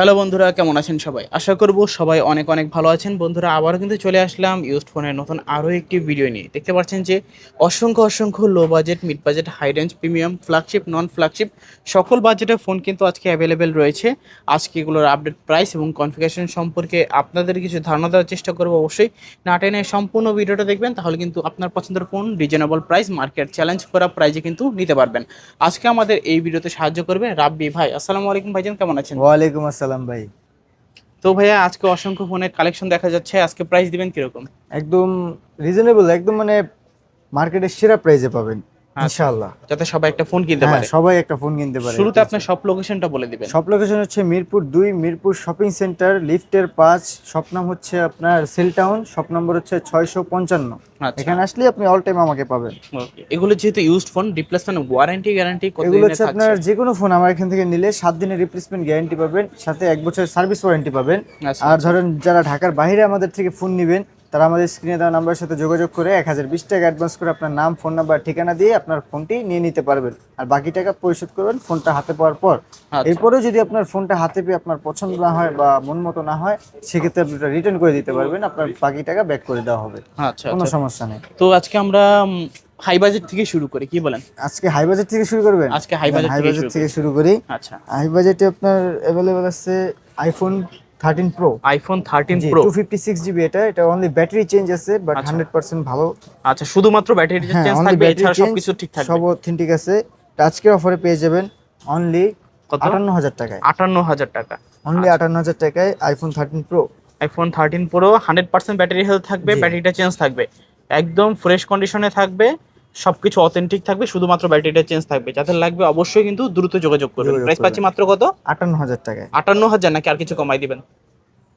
Hello বন্ধুরা, কেমন আছেন সবাই? আশা করব সবাই অনেক অনেক ভালো আছেন। বন্ধুরা, আবারও কিন্তু চলে আসলাম ইউজড ফোনের নতুন আরও একটি ভিডিও নিয়ে। দেখতে পাচ্ছেন যে, অসংখ্য অসংখ্য low budget mid budget high range premium flagship non flagship সকল বাজেটের ফোন কিন্তু আজকে অ্যাভেলেবেল রয়েছে। আজকে এগুলোর আপডেট প্রাইস এবং কনফিগারেশন সম্পর্কে আপনাদের কিছু ধারণা দেওয়ার চেষ্টা করব অবশ্যই। না টেনে সম্পূর্ণ ভিডিওটা দেখবেন, তাহলে কিন্তু আপনার পছন্দের phone reasonable price market challenge করা প্রাইজে কিন্তু নিতে পারবেন। আজকে আমাদের এই ভিডিওতে সাহায্য করবে রাব্বি ভাই। আসসালামু আলাইকুম ভাইজান, কেমন আছেন? ওয়ালাইকুম আসসালাম। ভাই। তো ভাইয়া আজকে অসংখ্য ফোনের কালেকশন দেখা যাচ্ছে আজকে প্রাইস দিবেন কীরকম? একদম রিজনেবল একদম মানে মার্কেটের সেরা প্রাইসে পাবেন। ইনশাআল্লাহ। যাতে সবাই একটা ফোন কিনতে হ্যাঁ পারে। সবাই একটা ফোন কিনতে পারে শুরুতে আপনার সব লোকেশনটা বলে দিবেন। সব লোকেশন হচ্ছে মিরপুর দুই মিরপুর শপিং সেন্টার লিফটের পাঁচ শপ নাম হচ্ছে আপনার সেল টাউন শপ নম্বর হচ্ছে ছয়শো পঞ্চান্ন। আচ্ছা। এখানে আসলে আপনি অল টাইম আমাকে পাবেন। এগুলো যেহেতু used phone replacement warranty guarantee কত এগুলো হচ্ছে আপনার যে কোনো ফোন আমার এখান থেকে নিলে সাত দিনের রিপ্লেসমেন্ট গ্যারান্টি পাবেন সাথে এক বছরের সার্ভিস ওয়ারেন্টি পাবেন। আচ্ছা। আর ধরেন যারা ঢাকার বাইরে আমাদের থেকে ফোন নেবেন তারা আমাদের স্ক্রিনে দেওয়া নাম্বারের সাথে যোগাযোগ করে এক হাজার বিশ টাকা অ্যাডভান্স করে আপনার নাম ফোন নাম্বার ঠিকানা দিয়ে আপনার ফোনটি নিয়ে নিতে পারবেন। আর বাকি টাকা পরিশোধ করবেন ফোনটা হাতে পাওয়ার পর। আচ্ছা। এরপরেও যদি আপনার ফোনটা হাতে পেয়ে আপনার পছন্দ না হয় বা মন মতো না হয় সেক্ষেত্রে আপনি রিটার্ন করে দিতে পারবেন। আপনার বাকি টাকা ব্যাক করে দেওয়া হবে। আচ্ছা কোনো আচ্ছা। সমস্যা নেই। তো আজকে আমরা হাই বাজেট থেকে শুরু করি কি বলেন? আজকে হাই বাজেট থেকে শুরু করবেন? আজকে হাই বাজেট থেকে শুরু করি। আচ্ছা। হাই বাজেটে আপনার অ্যাভেলেবেল আছে iPhone thirteen pro iPhone thirteen pro two fifty six GB এটা এটা অনলি ব্যাটারি চেঞ্জ আছে বাট আচ্ছা। হান্ড্রেড পার্সেন্ট ভালো। আচ্ছা শুধুমাত্র ব্যাটারি চেঞ্জ থাকবে এছাড়া সবকিছু ঠিক থাকবে। সব ঠিক আছে। আজকের অফারে পেয়ে যাবেন অনলি কত? আটান্ন হাজার টাকায়। আটান্ন হাজার টাকা। অনলি আটান্ন হাজার টাকায় iPhone thirteen pro iPhone thirteen pro hundred percent battery health থাকবে ব্যাটারিটা চেঞ্জ থাকবে। একদম ফ্রেশ কন্ডিশনে থাকবে। সবকিছু অথেন্টিক থাকবে শুধুমাত্র ব্যাটারিটা চেঞ্জ থাকবে। যাদের লাগবে অবশ্যই কিন্তু দ্রুত যোগাযোগ করবেন। প্রাইস পাচ্ছি মাত্র কত? আটান্ন হাজার টাকায়। আটান্ন হাজার নাকি আর কিছু কমাই দিবেন?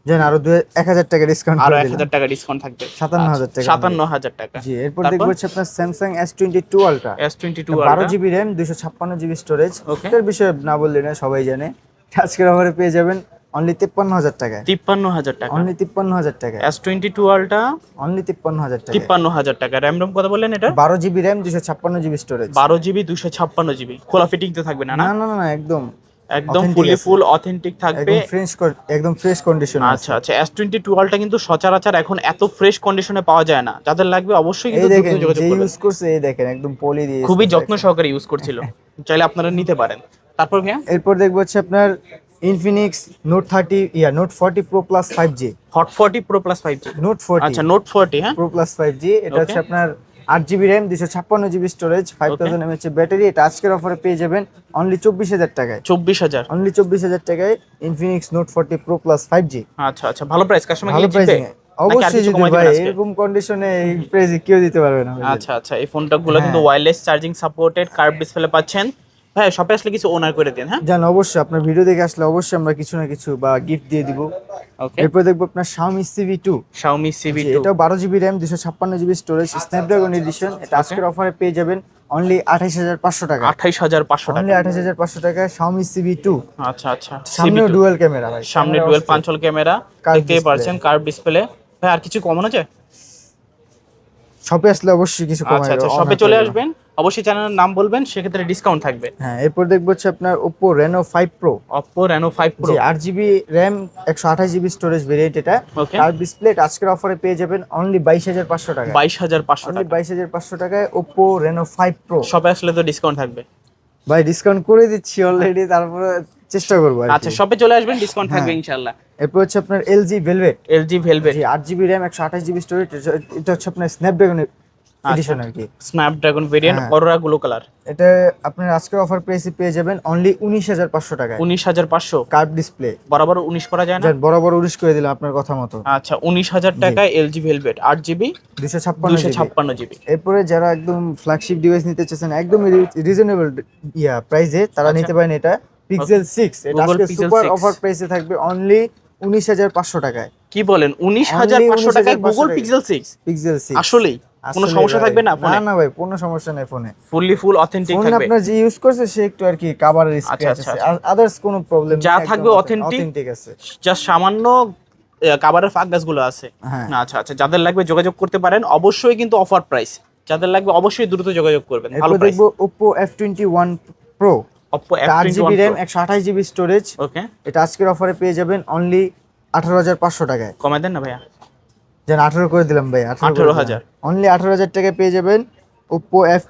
যেন আরও দুই এক হাজার টাকা ডিসকাউন্ট আরও এক হাজার টাকা ডিসকাউন্ট থাকবে। সাতান্ন হাজার টাকা। সাতান্ন হাজার টাকা। জি এরপর? দেখব হচ্ছে আপনার Samsung S twenty two ultra S twenty two বারো জিবি র্যাম দুশো ছাপ্পান্ন জিবি স্টোরেজ. এটার বিষয়ে না বললে না সবাই জানে। আজকের অফারে পেয়ে যাবেন অনলি তিপ্পান্ন হাজার টাকায়। তিপ্পান্ন হাজার টাকা। অনলি তিপ্পান্ন হাজার টাকায়। S twenty two ultra only তিপ্পান্ন হাজার টাকা তিপ্পান্ন হাজার টাকা। র্যাম রোম কত বললেন এটা? বারো জিবি র্যাম দুশো ছাপ্পান্ন জিবি স্টোরেজ বারো জিবি দুশো ছাপ্পান্ন জিবি খোলা ফিটিং তো থাকবে না না? না না একদম। একদম ফুলি ফুল অথেন্টিক থাকবে। একদম ফ্রেশ একদম ফ্রেশ কন্ডিশন আচ্ছা আচ্ছা এস টোয়েন্টি টুয়েলভটা কিন্তু সচরাচর এখন এত ফ্রেশ কন্ডিশনে পাওয়া যায় না। যাদের লাগবে অবশ্যই কিন্তু দেখেন ইউজ করছে এই দেখেন একদম পলি দিয়ে খুবই যত্ন সহকারে ইউজ করছিল। চাইলে আপনারা নিতে পারেন। তারপর এরপর দেখব হচ্ছে আপনার Infinix Note thirty yeah Note forty pro plus five G hot forty pro plus five G Note forty আচ্ছা নোট ফর্টি হ্যাঁ? প্রো প্লাস ফাইভ জি এটা হচ্ছে. আপনার আট জিবি র্যাম দুশো ছাপ্পান্ন GB storage five thousand mAh battery এটা আজকের অফারে পেয়ে যাবেন অনলি চব্বিশ হাজার টাকায়। চব্বিশ হাজার। অনলি চব্বিশ হাজার টাকায় Infinix Note forty pro plus five G আচ্ছা আচ্ছা ভালো প্রাইস কাস্টমার ভালো প্রাইসিং অবশ্যই যদি ভাই এরকম কন্ডিশনে এই প্রাইসে কেউ দিতে পারবে না আচ্ছা আচ্ছা এই ফোনটা গুলো কিন্তু। Wireless charging supported curve display পাচ্ছেন। হ্যাঁ শপে আসলে কিছু ওনার করে দিন হ্যাঁ? জান অবশ্যই আপনার ভিডিও দেখে আসলে অবশ্যই আমরা কিছু না কিছু বা গিফট দিয়ে দিব। ওকে এরপর দেখব আপনার Xiaomi CV two Xiaomi CV2 এটা বারো জিবি র্যাম দুশো ছাপ্পান্ন জিবি স্টোরেজ স্ন্যাপড্রাগন এডিশন এটা আজকের অফারে পেয়ে যাবেন অনলি আঠাইশ হাজার পাঁচশো টাকা। আঠাইশ হাজার পাঁচশো অনলি টাকা। আঠাইশ হাজার পাঁচশো টাকা Xiaomi সিভি টু আচ্ছা আচ্ছা CV2 ডুয়াল ক্যামেরা ভাই। সামনে ডুয়েল পাঞ্চল ক্যামেরা দেখতেই। পারছেন কার্ভ ডিসপ্লে ভাই আর কিছু কমানো যায় শপে আসলে অবশ্যই কিছু কমাই আচ্ছা আচ্ছা শপে চলে আসবেন। অবশ্যই চ্যানেলের নাম বলবেন সেক্ষেত্রে ডিসকাউন্ট থাকবে। হ্যাঁ এরপর দেখব হচ্ছে আপনার Oppo Reno 5 Pro Oppo Reno 5 Pro জি আট জিবি র্যাম একশো আঠাশ জিবি স্টোরেজ ভেরিয়েন্ট এটা। তার ডিসপ্লে আজকের অফারে পেয়ে যাবেন অনলি বাইশ হাজার পাঁচশো টাকা বাইশ হাজার পাঁচশো টাকা। বাইশ হাজার পাঁচশো টাকায় Oppo Reno 5 Pro শপে আসলে তো ডিসকাউন্ট থাকবে। ভাই ডিসকাউন্ট করে দিচ্ছি অলরেডি তারপরে চেষ্টা করব আর আচ্ছা। শপে চলে আসবেন ডিসকাউন্ট থাকবে হ্যাঁ। ইনশাআল্লাহ। এরপর হচ্ছে আপনার LG Velvet LG Velvet G আট জিবি র্যাম একশো আঠাশ জিবি স্টোরেজ এটা হচ্ছে আপনার স্ন্যাপড্রাগন আচ্ছা। এডিশন আর কি। Snapdragon variant. Aurora glow colour এটা আপনার আজকের অফার প্রাইসে পেয়ে যাবেন অনলি উনিশ হাজার পাঁচশো টাকায়। উনিশ হাজার পাঁচশো। কার্ভ ডিসপ্লে বরাবর উনিশ করা যায় না? বরাবর উনিশ করে দিলাম আপনার কথা মতো। আচ্ছা উনিশ হাজার টাকায় এলজি ভেলভেট আট জিবি দুশো ছাপ্পান্ন দুশো জিবি ছাপ্পান্ন জিবি এরপরে যারা একদম ফ্ল্যাগশিপ ডিভাইস নিতে চাচ্ছেন একদম রিজনেবল ইয়া প্রাইসে তারা আচ্ছা। নিতে পারেন এটা পিক্সেল সিক্স এটা আজকে সুপার অফার প্রাইসে থাকবে অনলি উনিশ হাজার পাঁচশো টাকায়। কি বলেন? উনিশ হাজার পাঁচশো টাকায় 19,500 Google Pixel six Pixel six আসলেই। কোনো সমস্যা থাকবে না ফোনে না না ভাই কোনো সমস্যা নেই ফোনে ফুললি ফুল অথেন্টিক ফোন থাকবে। আপনার যে ইউজ করছে সে একটু আর কি কাভারের স্ক্র্যাচ আচ্ছা, আছে। আদার্স কোনো প্রবলেম যা থাকবে authentic, অথেন্টিক আছে। জাস্ট সামান্য ফাঁক গাছগুলো আছে। হ্যাঁ। আচ্ছা আচ্ছা যাদের লাগবে যোগাযোগ করতে পারেন অবশ্যই কিন্তু অফার প্রাইস যাদের লাগবে অবশ্যই দ্রুত যোগাযোগ করবেন ভালো প্রাইস দেখব Oppo F21 Pro GB RAM একশো আঠাশ জিবি স্টোরেজ ওকে এটা আজকের অফারে পেয়ে যাবেন অনলি আঠারো হাজার পাঁচশো টাকায়। কমাই দেন না ভাইয়া? যেন আঠারো করে দিলাম ভাই 18,000 অনলি আঠারো হাজার টাকায় পেয়ে যাবেন।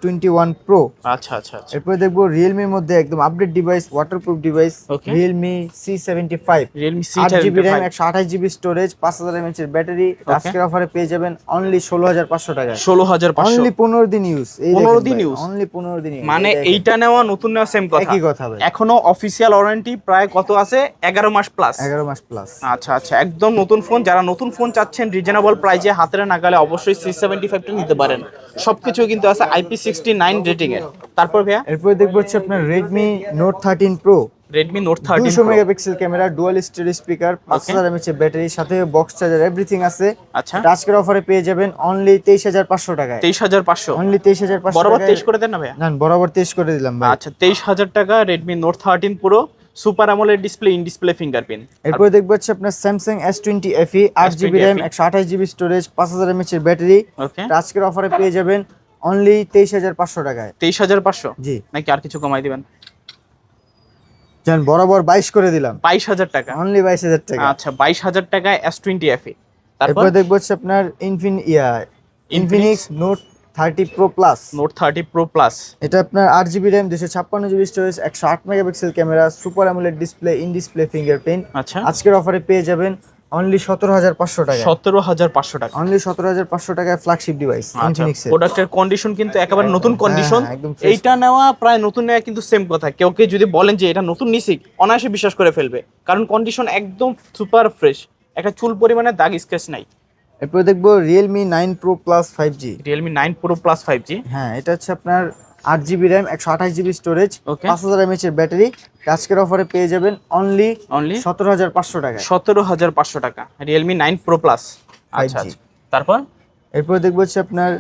টোয়েন্টি ওয়ান প্রো আচ্ছা আচ্ছা আচ্ছা। এরপরে দেখব রিয়েলমির মধ্যে একদম update device waterproof device Okay. Realme C seventy five Realme C আট জিবি র্যাম একশো আঠাশ জিবি স্টোরেজ পাঁচ হাজার এমএচ এর ব্যাটারি আজকের অফারে পেয়ে যাবেন অনলি ষোলো হাজার পাঁচশো টাকা ষোলো হাজার পাঁচশো। অনলি পনেরো দিন ইউজ 15 দিন use? অনলি পনেরো দিন মানে এইটা নেওয়া নতুন নেওয়া সেম কথা। একই কথা ভাই। এখনও অফিসিয়াল ওয়ারেন্টি প্রায় কত আছে? এগারো মাস প্লাস এগারো মাস প্লাস আচ্ছা আচ্ছা। একদম নতুন ফোন যারা নতুন ফোন চাচ্ছেন রিজনেবল প্রাইজে হাতের নাগালে অবশ্যই সি সেভেন্টি ফাইভটা নিতে পারেন। সবকিছু কিন্তু আছে আইপি সিক্সটি নাইন রেটিং এর তারপর ভাইয়া? এরপরে দেখব হচ্ছে আপনার Redmi Note thirteen pro Redmi Note thirteen দুশো megapixel camera dual storage speaker পাঁচ হাজার এমএচ ব্যাটারি সাথে বক্স চার্জার এভরিথিং আছে। আচ্ছা। আজকের অফারে পেয়ে যাবেন অনলি তেইশ হাজার পাঁচশো টাকায়। তেইশ হাজার পাঁচশো। অনলি তেইশ হাজার পাঁচশো বরাবর তেইশ করে দেন না ভাইয়া? না বরাবর তেইশ করে দিলাম ভাই। আচ্ছা তেইশ হাজার টাকা রেডমি নোট থার্টিন পুরো সুপার আমলের ডিসপ্লে ইন ডিসপ্লে ফিঙ্গারপ্রিন্ট। এরপরে দেখব হচ্ছে আপনার স্যামসাং এস টোয়েন্টি এফই আট জিবি র্যাম একশো আঠাশ জিবি স্টোরেজ পাঁচ হাজার এমএচ এর ব্যাটারি আজকের অফারে পেয়ে যাবেন অনলি তেইশ হাজার পাঁচশো টাকায়। তেইশ হাজার পাঁচশো? জি। নাকি আর কিছু কমাই দিবেন? জান বরাবর বাইশ করে দিলাম। বাইশ হাজার টাকা? অনলি বাইশ হাজার টাকা। আচ্ছা বাইশ হাজার টাকায় এস টোয়েন্টি এফ তারপর? এরপরে দেখব হচ্ছে আপনার Infinix yeah Infinix Note thirty pro plus. Note thirty pro plus. এটা আপনার আট জিবি র্যাম দুশো ছাপ্পান্ন জিবি স্টোরেজ একশো আট megapixel camera super AMOLED display in display fingerprint আচ্ছা। আজকের অফারে পেয়ে যাবেন অনলি সতেরো হাজার পাঁচশো টাকা সতেরো হাজার পাঁচশো টাকা। অনলি সতেরো হাজার পাঁচশো টাকায় ফ্ল্যাগশিপ ডিভাইস ইনফিনিক্সের প্রোডাক্টের কন্ডিশন কিন্তু একেবারে নতুন কন্ডিশন হ্যাঁ, fresh। এইটা নেওয়া প্রায় নতুন নেওয়া কিন্তু সেম কথা। কেউ কেউ যদি বলেন যে এটা নতুন নিছি অনায়াসে বিশ্বাস করে ফেলবে। কারণ কন্ডিশন একদম সুপার ফ্রেশ একটা চুল পরিমাণে দাগ স্কেচ নাই। এরপরে দেখব Realme nine pro plus five G Realme nine pro plus five G হ্যাঁ এটা হচ্ছে আপনার আট জিবি র্যাম একশো আঠাশ জিবি স্টোরেজ. পাঁচ হাজার এমএচ এর ব্যাটারি আজকের অফারে পেয়ে যাবেন অনলি অনলি সতেরো হাজার পাঁচশো টাকায়। সতেরো হাজার পাঁচশো টাকা। Realme nine pro plus 5G আচ্ছা তারপর? এরপর দেখব হচ্ছে আপনার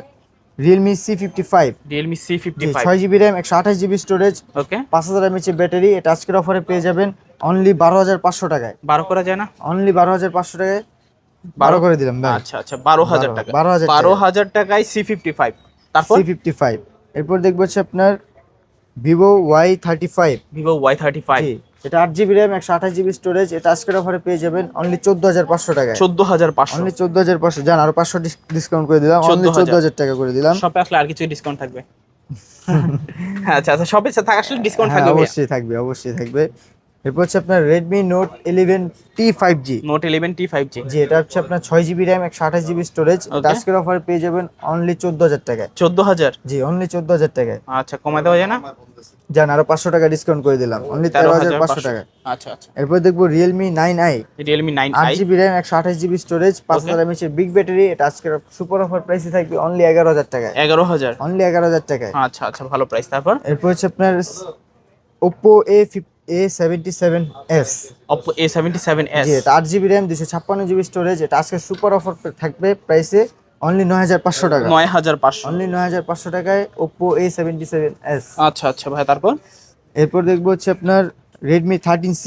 Realme C fifty five Realme C fifty ছয় জিবি র্যাম একশো আঠাশ জিবি স্টোরেজ ওকে পাঁচ হাজার এমএচ এর ব্যাটারি এটা আজকের অফারে পেয়ে যাবেন অনলি বারো হাজার পাঁচশো টাকায়। বারো করা যায় না? অনলি বারো হাজার পাঁচশো টাকায়। বারো করে দিলাম আচ্ছা আচ্ছা বারো হাজার টাকা। বারো হাজার বারো হাজার টাকায় সি ফিফটি ফাইভ তারপর? সি ফিফটি ফাইভ এরপর দেখব হচ্ছে আপনার Vivo Y thirty five Vivo Y thirty five এটা আট জিবি র্যাম একশো আঠাশ জিবি স্টোরেজ এটা আজকের অফারে পেয়ে যাবেন অনলি চোদ্দ হাজার পাঁচশো টাকায়। চোদ্দ হাজার পাঁচশো। অনলি চোদ্দ হাজার পাঁচশো। জান আরও পাঁচশো ডিসকাউন্ট করে দিলাম। অনলি চোদ্দ হাজার। টাকা করে দিলাম। শপে আসলে আর কিছু ডিসকাউন্ট থাকবে। আচ্ছা আচ্ছা শপে আসলে ডিসকাউন্ট হ্যাঁ থাকবে অবশ্যই থাকবে অবশ্যই থাকবে। এরপর হচ্ছে আপনার Redmi Note eleven T five G Note eleven T five G G এটা হচ্ছে আপনার ছয় জিবি র্যাম একশো আঠাশ জিবি স্টোরেজ আজকের অফার পেয়ে যাবেন অনলি চোদ্দ হাজার টাকায়। চোদ্দ হাজার? জি অনলি চোদ্দ হাজার টাকায়। আচ্ছা কমাতে দেওয়া না? যান আরও পাঁচশো টাকা ডিসকাউন্ট করে দিলাম। অনলি তেরো হাজার পাঁচশো টাকা আচ্ছা, আচ্ছা এরপর দেখব Realme nine i Realme nine আট জিবি র্যাম একশো আঠাশ জিবি স্টোরেজ পাঁচ হাজার এমএচের বিগ ব্যাটারি এটা আজকের সুপার অফার প্রাইসে থাকবে অনলি এগারো হাজার টাকা এগারো হাজার? অনলি এগারো হাজার টাকায়। আচ্ছা আচ্ছা ভালো প্রাইস তারপর? এরপর হচ্ছে আপনার Oppo A fifty A77s Oppo A77s G RAM RAM 256GB storage এটা আজকে সুপার অফার থাকবে প্রাইসে অনলি 9500 টাকা। 9500 অনলি 9500 টাকায় Oppo A77s আচ্ছা আচ্ছা ভাই তারপর? এরপর দেখব হচ্ছে আপনার Redmi 13C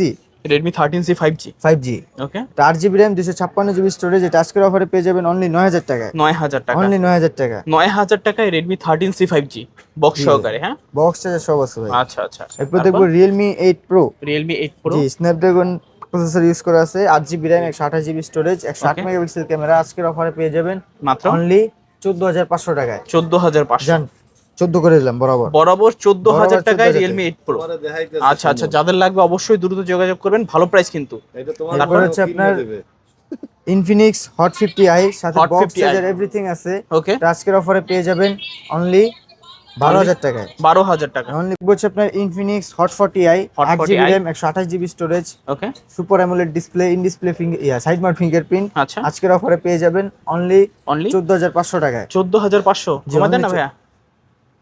Redmi thirteen C five G five G okay আট জিবি র্যাম দুশো ছাপ্পান্ন জিবি স্টোরেজ এটা আজকের অফারে পেয়ে যাবেন অনলি নয় হাজার টাকায়। নয় হাজার টাকা। অনলি নয় হাজার টাকা নয় হাজার টাকায় Redmi thirteen C five G. Box সহকারে হ্যাঁ? বক্স চার্জার সব আছে ভাই। আচ্ছা আচ্ছা এরপর দেখব Realme eight pro Realme eight pro G Snapdragon processor use করা আছে আট জিবি র্যাম একশো আঠাশ জিবি স্টোরেজ একশো আট. Megapixel camera. আজকের অফারে পেয়ে যাবেন মাত্র? অনলি চোদ্দ হাজার পাঁচশো টাকায়। চোদ্দ হাজার পাঁচশো। জান চোদ্দ করে দিলাম বরাবর। টাকায় 14,000 রিয়েলমি এইট আচ্ছা আচ্ছা যাদের লাগবে অবশ্যই দ্রুত যোগাযোগ করবেন ভালো প্রাইস কিন্তু। তারপর হচ্ছে আপনার ইনফিনিক্স হট ফিফটি আই সাথে Hot বক্স চার্জার এভরিথিং আছে। ওকে আজকের অফারে পেয়ে যাবেন অনলি বারো হাজার টাকায়। বারো হাজার টাকা। অনলি আপনার ইনফিনিক্স হট ফর্টি আই আট 40i জিবি র্যাম একশো আঠাশ GB storage okay super AMOLED display in display finger yeah side mount fingerprint আচ্ছা। আজকের অফারে পেয়ে যাবেন অনলি অনলি চোদ্দ হাজার পাঁচশো টাকায়। চোদ্দ হাজার পাঁচশো। জি, দেন না ভাইয়া?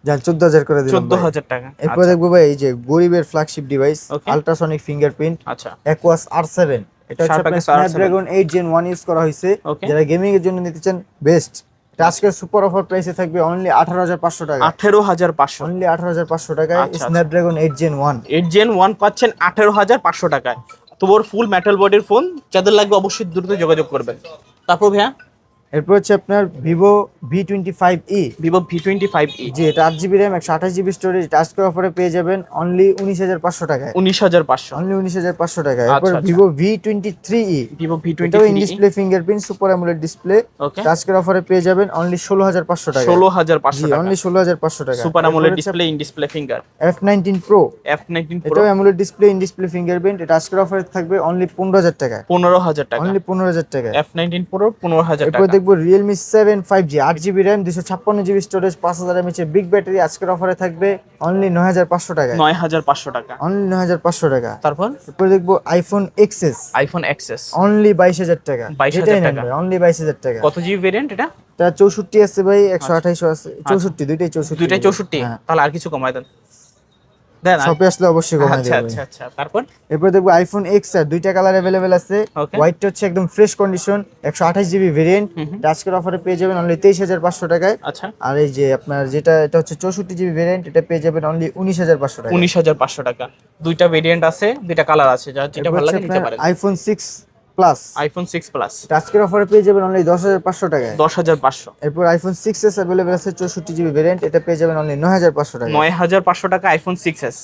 যান চোদ্দ হাজার করে দিলাম চোদ্দ ভাই। হাজার টাকা। এরপর দেখব ভাই এই যে গরিবের ফ্ল্যাগশিপ ডিভাইস. আলট্রাসনিক ফিঙ্গারপ্রিন্ট আচ্ছা। অ্যাকোয়াস আর সেভেন এটা হচ্ছে আপনার Snapdragon eight gen one use করা হয়েছে। যারা গেমিং এর জন্য নিতে চান বেস্ট এটা আজকের সুপার অফার প্রাইসে থাকবে অনলি আঠারো হাজার পাঁচশো টাকা। আঠেরো হাজার পাঁচশো। অনলি আঠারো হাজার পাঁচশো টাকায় আচ্ছা, আচ্ছা। Snapdragon eight gen one eight gen one পাচ্ছেন আঠেরো হাজার পাঁচশো টাকায়। তোমার ফুল মেটাল বডির ফোন যাদের লাগবে অবশ্যই দ্রুত যোগাযোগ করবেন। তারপর ভাইয়া? এরপর হচ্ছে আপনার Vivo V twenty five E. Vivo V twenty five E. G এটা আট জিবি র্যাম একশো আঠাশ জিবি স্টোরেজ টাচ করে অফারে পেয়ে যাবেন অনলি উনিশ হাজার পাঁচশো টাকায়। উনিশ হাজার পাঁচশো। অনলি উনিশ হাজার পাঁচশো টাকা এরপর আচ্ছা, আচ্ছা। Vivo V twenty three E. Vivo V twenty in display fingerprint super AMOLED display touch করে অফারে পেয়ে যাবেন অনলি ষোলো হাজার পাঁচশো টাকা ষোলো হাজার পাঁচশো টাকা অনলি ষোলো হাজার পাঁচশো টাকা সুপার আমলের display in display finger F nineteen pro F nineteen pro এটাও AMOLED display in display fingerprint এটা আজকের অফারে থাকবে অনলি পনেরো হাজার টাকা পনেরো হাজার টাকা। অনলি পনেরো হাজার টাকা এফ নাইনটিন প্রো পনেরো হাজার টাকা। দেখব রিয়েলমি সেভেন ফাইভ জি আট জিবি র্যাম দুশো ছাপ্পান্ন জিবি স্টোরেজ পাঁচ হাজার এমএচ বিগ ব্যাটারি আজকের অফারে থাকবে অনলি নয় হাজার পাঁচশো টাকা নয় হাজার পাঁচশো টাকা। অনলি নয় হাজার পাঁচশো টাকা। তারপর? এরপর দেখব iPhone XS iPhone XS only বাইশ হাজার টাকা। 22,000 টাকা। অনলি বাইশ হাজার টাকা। কত জিবি ভেরিয়েন্ট এটা? তা চৌষট্টি আছে ভাই একশো আঠাইশো আছে চৌষট্টি দুইটাই চৌষট্টি। আচ্ছা। দুইটাই চৌষট্টি? হ্যাঁ। তাহলে আর কিছু কমায় দেন। শপে আসলে অবশ্যই কমাই আচ্ছা আচ্ছা আচ্ছা। তারপর? এরপর দেখব আইফোন এক্স আর দুইটা কালার অ্যাভেলেবেল আছে। হোয়াইট হোয়াইটটা হচ্ছে একদম ফ্রেশ কন্ডিশন একশো আঠাশ জিবি ভেরিয়েন্ট হুম। অফারে পেয়ে যাবেন অনলি তেইশ হাজার পাঁচশো টাকায়। আচ্ছা। আর এই যে আপনার যেটা এটা হচ্ছে চৌষট্টি জিবি ভেরিয়েন্ট এটা পেয়ে যাবেন অনলি উনিশ হাজার পাঁচশো টাকা উনিশ হাজার পাঁচশো টাকা। দুইটা ভেরিয়েন্ট আছে দুইটা কালার আছে যা যেটা ভালো লাগে নিতে পারেন। IPhone six plus iPhone six plus আজকের অফারে পেয়ে যাবেন অনলি দশ হাজার পাঁচশো টাকায়। দশ হাজার পাঁচশো। এরপর আইফোন সিক্স এস অ্যাভেলেবেল আছে চৌষট্টি জিবি ভেরিয়েন্ট এটা পেয়ে যাবেন অনলি নয় হাজার পাঁচশো টাকা নয় হাজার পাঁচশো টাকা আইফোন সিক্স এস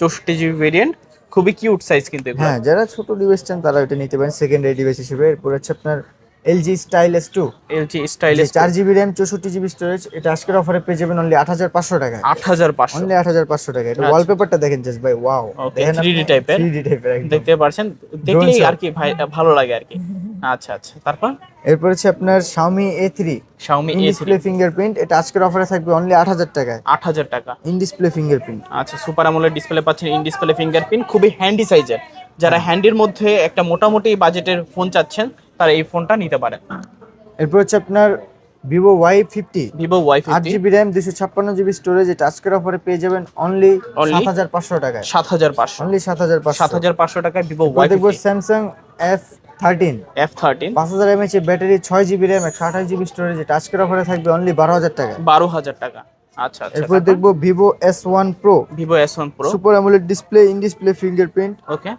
চৌষট্টি জিবি ভেরিয়েন্ট খুবই কিউট সাইজ কিন্তু এগুলো। হ্যাঁ যারা ছোট ডিভাইস চান তারা এটা নিতে পারেন সেকেন্ডারি ডিভাইস হিসেবে। এরপর হচ্ছে আপনার LG style S two LG stylish চার জিবি র্যাম চৌষট্টি জিবি স্টোরেজ এটা আজকের অফারে পেয়ে যাবেন অনলি আট হাজার পাঁচশো টাকা আট হাজার পাঁচশো। অনলি আট হাজার পাঁচশো টাকা এটা আচ্ছা। ওয়ালপেপারটা দেখেন জাস্ট ভাই ওয়াও Okay, 3D type এর। থ্রি ডি টাইপের দেখতে পারছেন? দেখলেই আর কি ভাই ভালো লাগে আর কি। আচ্ছা আচ্ছা। তারপর? এরপর হচ্ছে আপনার Xiaomi A3 Xiaomi in A3 display fingerprint এটা আজকের অফারে থাকবে অনলি আট হাজার টাকায়। আট হাজার টাকা। ইন ডিসপ্লে ফিঙ্গারপ্রিন্ট আচ্ছা সুপার আমলের ডিসপ্লে পাচ্ছেন ইন ডিসপ্লে ফিঙ্গারপ্রিন্ট খুবই হ্যান্ডি সাইজের যারা হ্যান্ডির মধ্যে একটা মোটামুটি বাজেটের ফোন চাচ্ছেন তারা এই ফোনটা নিতে পারেন এরপর হচ্ছে আপনার Vivo Y fifty Vivo Y আট জিবি র্যাম দুশো ছাপ্পান্ন জিবি স্টোরেজ এটা আজকের অফারে পেয়ে যাবেন অনলি? সাত হাজার পাঁচশো টাকায়। সাত হাজার পাঁচশো। অনলি সাত হাজার পাঁচশো। সাত হাজার পাঁচশো টাকায় ভিভো ওয়াই দেখব Samsung F thirteen F thirteen পাঁচ হাজার এমএচ ব্যাটারি ছয় জিবি র্যাম একশো আঠাশ জিবি স্টোরেজ এটা আজকের অফারে থাকবে অনলি বারো হাজার টাকা বারো হাজার টাকা। আচ্ছা আচ্ছা এরপর দেখব Vivo S one pro Vivo S one pro super AMOLED display in display fingerprint okay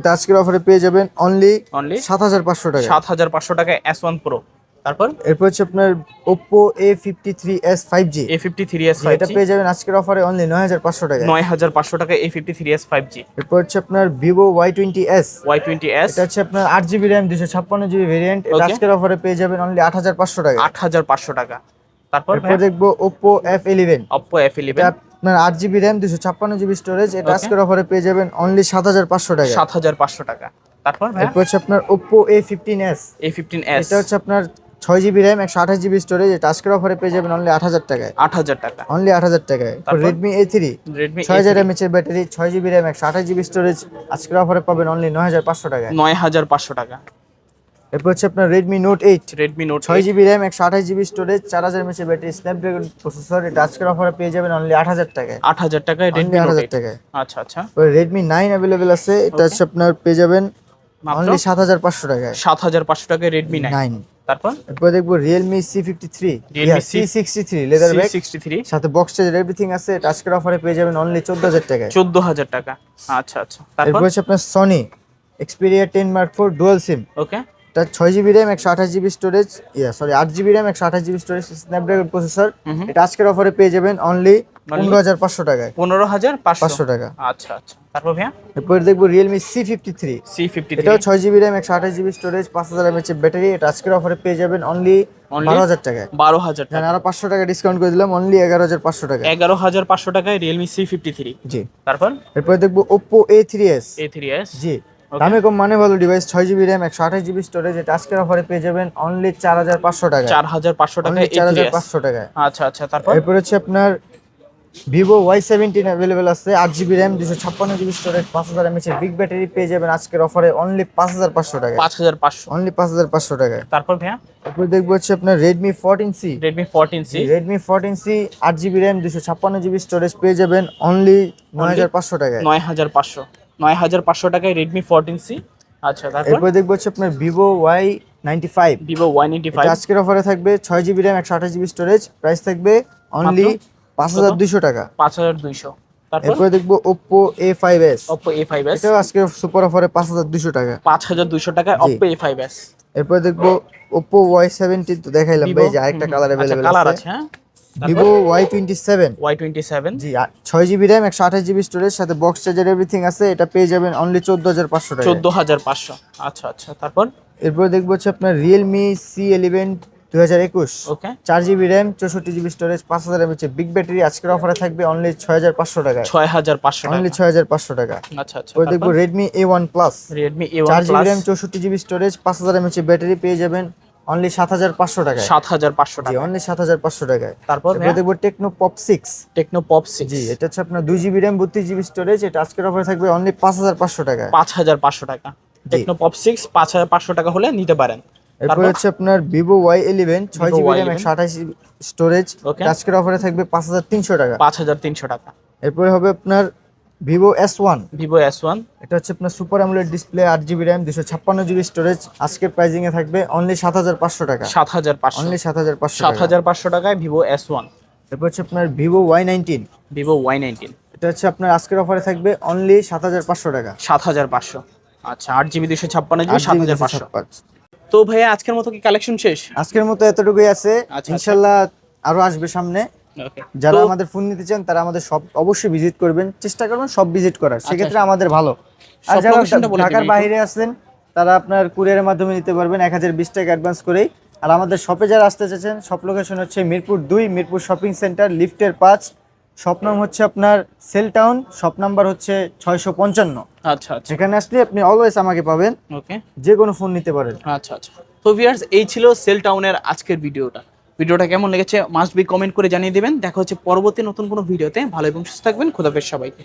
এটা আজকের অফারে পেয়ে যাবেন অনলি অনলি সাত হাজার পাঁচশো টাকা। সাত হাজার পাঁচশো টাকায় এস ওয়ান প্রো তারপর? এরপর হচ্ছে আপনার Oppo A fifty three S five G A fifty three S five এটা পেয়ে যাবেন আজকের অফারে অনলি নয় হাজার পাঁচশো টাকা। নয় হাজার পাঁচশো টাকা A fifty three S five G এরপর হচ্ছে আপনার Vivo Y twenty S Y twenty S এটা হচ্ছে আপনার আট জিবি র্যাম দুশো ছাপ্পান্ন জিবি ভেরিয়েন্ট এটা আজকের অফারে পেয়ে যাবেন অনলি আট হাজার পাঁচশো টাকা। আট হাজার পাঁচশো টাকা। তারপর দেখব অপ্পো এফ এটা ইলেভেন আপনার আট জিবি র্যাম দুশো ছাপ্পান্ন জিবি স্টোরেজ এটা. আজকের অফারে পেয়ে যাবেন অনলি সাত হাজার পাঁচশো টাকা। সাত হাজার পাঁচশো টাকা। তারপর এরপর হচ্ছে আপনার Oppo A fifteen S A fifteen S এটা হচ্ছে আপনার ছয় জিবি র্যাম একশো আঠাশ জিবি স্টোরেজ এটা আজকের অফারে পেয়ে যাবেন অনলি আট হাজার টাকায়। আট হাজার টাকা। অনলি আট হাজার টাকায়? রেডমি এ থ্রি ছয় হাজার এমএচ এর ব্যাটারি ছয় জিবি র্যাম একশো আঠাশ জিবি স্টোরেজ আজকের অফারে পাবেন অনলি নয় হাজার পাঁচশো টাকায়। নয় হাজার পাঁচশো টাকা। এরপর হচ্ছে আপনার Redmi Note eight Redmi Note ছয় জিবি র্যাম একশো আঠাশ জিবি স্টোরেজ চার হাজার এমএচ ব্যাটারি স্ন্যাপড্রাগন প্রসেসর এটা আজকের অফারে পেয়ে যাবেন অনলি আট হাজার টাকায়। আট হাজার টাকায় রেডমি আট হাজার টাকায়। আচ্ছা আচ্ছা। রেডমি নাইন অ্যাভেলেবেল আছে এটা হচ্ছে আপনার পেয়ে যাবেন অনলি সাত হাজার পাঁচশো টাকায়। সাত হাজার পাঁচশো টাকায় রেডমি নাইন তারপর? এরপর দেখব Realme C fifty three Realme C sixty three leather bag sixty three সাথে বক্স চার্জার এভরিথিং আছে আজকের অফারে পেয়ে যাবেন অনলি চোদ্দ হাজার টাকায়। চোদ্দ হাজার টাকা। আচ্ছা আচ্ছা। তারপর? হচ্ছে আপনার Sony Xperia ten Mark four dual SIM okay এটা ছয় জিবি র্যাম একশো আঠাশ জিবি স্টোরেজ ইয়া সরি আট জিবি র্যাম একশো আঠাশ জিবি স্টোরেজ স্ন্যাপড্রাগন প্রসেসর এটা আজকের অফারে পেয়ে যাবেন অনলি পনেরো হাজার পাঁচশো টাকায়। পনেরো হাজার পাঁচশো। টাকা। আচ্ছা আচ্ছা। তারপর ভাইয়া? এরপর দেখব Realme C fifty three C fifty এটাও ছয় জিবি র্যাম একশো আঠাশ জিবি স্টোরেজ পাঁচ হাজার এমএচ ব্যাটারি এটা আজকের অফারে পেয়ে যাবেন অনলি বারো হাজার টাকায়। বারো হাজার টাকা আরও পাঁচশো টাকা ডিসকাউন্ট করে দিলাম অনলি এগারো হাজার পাঁচশো টাকা এগারো হাজার পাঁচশো টাকায় Realme C fifty three G. তারপর? এরপর দেখব Oppo A three S A three S G. দামে কম মানে ভালো ডিভাইস ছয় জিবি র্যাম একশো আঠাশ জিবি স্টোরেজ এটা আজকের অফারে পেয়ে যাবেন অনলি চার হাজার পাঁচশো টাকা চার হাজার পাঁচশো টাকা চার হাজার পাঁচশো টাকায়। আচ্ছা আচ্ছা তারপর? এরপর হচ্ছে আপনার ভিভো ওয়াই সেভেন্টিন অ্যাভেলেবেল আছে আট জিবি র্যাম দুশো ছাপ্পান্ন জিবি স্টোরেজ পাঁচ হাজার এমএচ বিগ ব্যাটারি পেয়ে যাবেন আজকের অফারে অনলি পাঁচ হাজার পাঁচশো টাকা পাঁচ হাজার পাঁচশো। অনলি পাঁচ হাজার পাঁচশো টাকায়। তারপর ভাইয়া? এরপর দেখব হচ্ছে আপনার Redmi fourteen C Redmi fourteen C Redmi fourteen C আট জিবি র্যাম দুশো ছাপ্পান্ন জিবি স্টোরেজ পেয়ে যাবেন অনলি নয় হাজার পাঁচশো টাকায়। নয় হাজার পাঁচশো। নয় হাজার পাঁচশো টাকায় রেডমি ফোরটিন সি আচ্ছা তারপর? দেখব হচ্ছে আপনার Vivo Y ninety five Vivo one eighty five আজকের অফারে থাকবে ছয় জিবি র্যাম একশো আঠাশ জিবি স্টোরেজ প্রাইস থাকবে অনলি পাঁচ হাজার দুইশো টাকা। পাঁচ হাজার দুইশো। এরপরে দেখব Oppo A five S Oppo A five S এটাও আজকে সুপার অফারে পাঁচ হাজার দুশো টাকা। পাঁচ হাজার দুইশো টাকায় জি। অপ্পো এ ফাইভ এস এরপর দেখব ওপো ওয়াই সেভেন্টি তো দেখাইলাম ভাই যে আরেকটা কালার অ্যাভেলেবেল কালার আছে হ্যাঁ? Vivo Y twenty seven Y twenty seven G ছয় জিবি র্যাম একশো আঠাশ জিবি স্টোরেজ সাথে বক্স চার্জার এভরিথিং আছে। এটা পেয়ে যাবেন অনলি চোদ্দ হাজার পাঁচশো টাকা চোদ্দ হাজার পাঁচশো। আচ্ছা আচ্ছা। তারপর? এরপর দেখব হচ্ছে আপনার রিয়েলমি সি এলিভেন দু হাজার একুশ। চার জিবি র্যাম চৌষট্টি জিবি স্টোরেজ পাঁচ হাজার এমএচ বিগ ব্যাটারি আজকের অফারে থাকবে অনলি ছয় হাজার পাঁচশো টাকা ছয় হাজার পাঁচশো অনলি ছয় হাজার পাঁচশো টাকা। আচ্ছা আচ্ছা। দেখব Redmi A one plus Redmi A চার জিবি র্যাম চৌষট্টি জিবি স্টোরেজ পাঁচ হাজার এমএচ ব্যাটারি পেয়ে যাবেন। অনলি সাত হাজার পাঁচশো টাকায়। সাত হাজার পাঁচশো জি টাকা অনলি সাত হাজার পাঁচশো টাকায়। তারপর দেখব Tecno Pop six Tecno Pop six G এটা হচ্ছে আপনার দুই জিবি র্যাম বত্রিশ জিবি স্টোরেজ এটা আজকের অফারে থাকবে অনলি পাঁচ হাজার পাঁচশো টাকায়। পাঁচ হাজার পাঁচশো টাকা। টেকনো পপ সিক্স পাঁচ হাজার পাঁচশো টাকা হলে নিতে পারেন। এরপর তারপর হচ্ছে আপনার ভিভো ওয়াই ইলেভেন ছয় জিবি র্যাম Y11 একশো আঠাশ স্টোরেজ. আজকের অফারে থাকবে পাঁচ হাজার তিনশো টাকা। পাঁচ হাজার তিনশো টাকা। এরপরে হবে আপনার Vivo S one Vivo S one এটা হচ্ছে আপনার সুপার অ্যামোলেড ডিসপ্লে আট জিবি র্যাম দুশো ছাপ্পান্ন জিবি স্টোরেজ আজকের প্রাইজিং এ থাকবে অনলি সাত হাজার পাঁচশো টাকা। সাত হাজার পাঁচশো। অনলি সাত হাজার পাঁচশো সাত হাজার পাঁচশো টাকায় ভিভো এস ওয়ান এরপর হচ্ছে আপনার Vivo Y nineteen Vivo Y nineteen এটা হচ্ছে আপনার আজকের অফারে থাকবে অনলি সাত হাজার পাঁচশো টাকা। সাত হাজার পাঁচশো। আচ্ছা আট জিবি দুশো ছাপ্পান্ন জিবি সাত হাজার 256 পাঁচশো তো ভাইয়া আজকের মতো কি কালেকশন শেষ? আজকের মতো এতটুকুই আছে। আচ্ছা। ইনশাল্লাহ আরও আসবে সামনে। যারা আমাদের ফোন নিতে চান তারা আমাদের সব অবশ্যই ভিজিট করবেন। চেষ্টা করবেন সব ভিজিট করার। সেক্ষেত্রে আমাদের ভালো। আর যারা ঢাকার বাইরে আছেন তারা আপনার কুরিয়ারের মাধ্যমে নিতে পারবেন এক হাজার বিশ টাকা অ্যাডভান্স করেই। আর আমাদের শপে যারা আসতে চাচ্ছেন শপ লোকেশন হচ্ছে মিরপুর দুই মিরপুর শপিং সেন্টার লিফটের পাঁচ। শপ নাম হচ্ছে আপনার সেল টাউন শপ নাম্বার হচ্ছে ছয়শো পঞ্চান্ন। আচ্ছা আচ্ছা। সেখানে আসলে আপনি অলওয়েজ আমাকে পাবেন। ওকে যে কোনো ফোন নিতে পারেন। আচ্ছা আচ্ছা। তো ভিউয়ার্স এই ছিল সেল টাউনের আজকের ভিডিওটা ভিডিওটা কেমন লেগেছে মাস্ট বি কমেন্ট করে জানিয়ে দেবেন। দেখা হচ্ছে পরবর্তী নতুন কোনো ভিডিওতে। ভালো এবং সুস্থ থাকবেন। খোদাফের সবাইকে।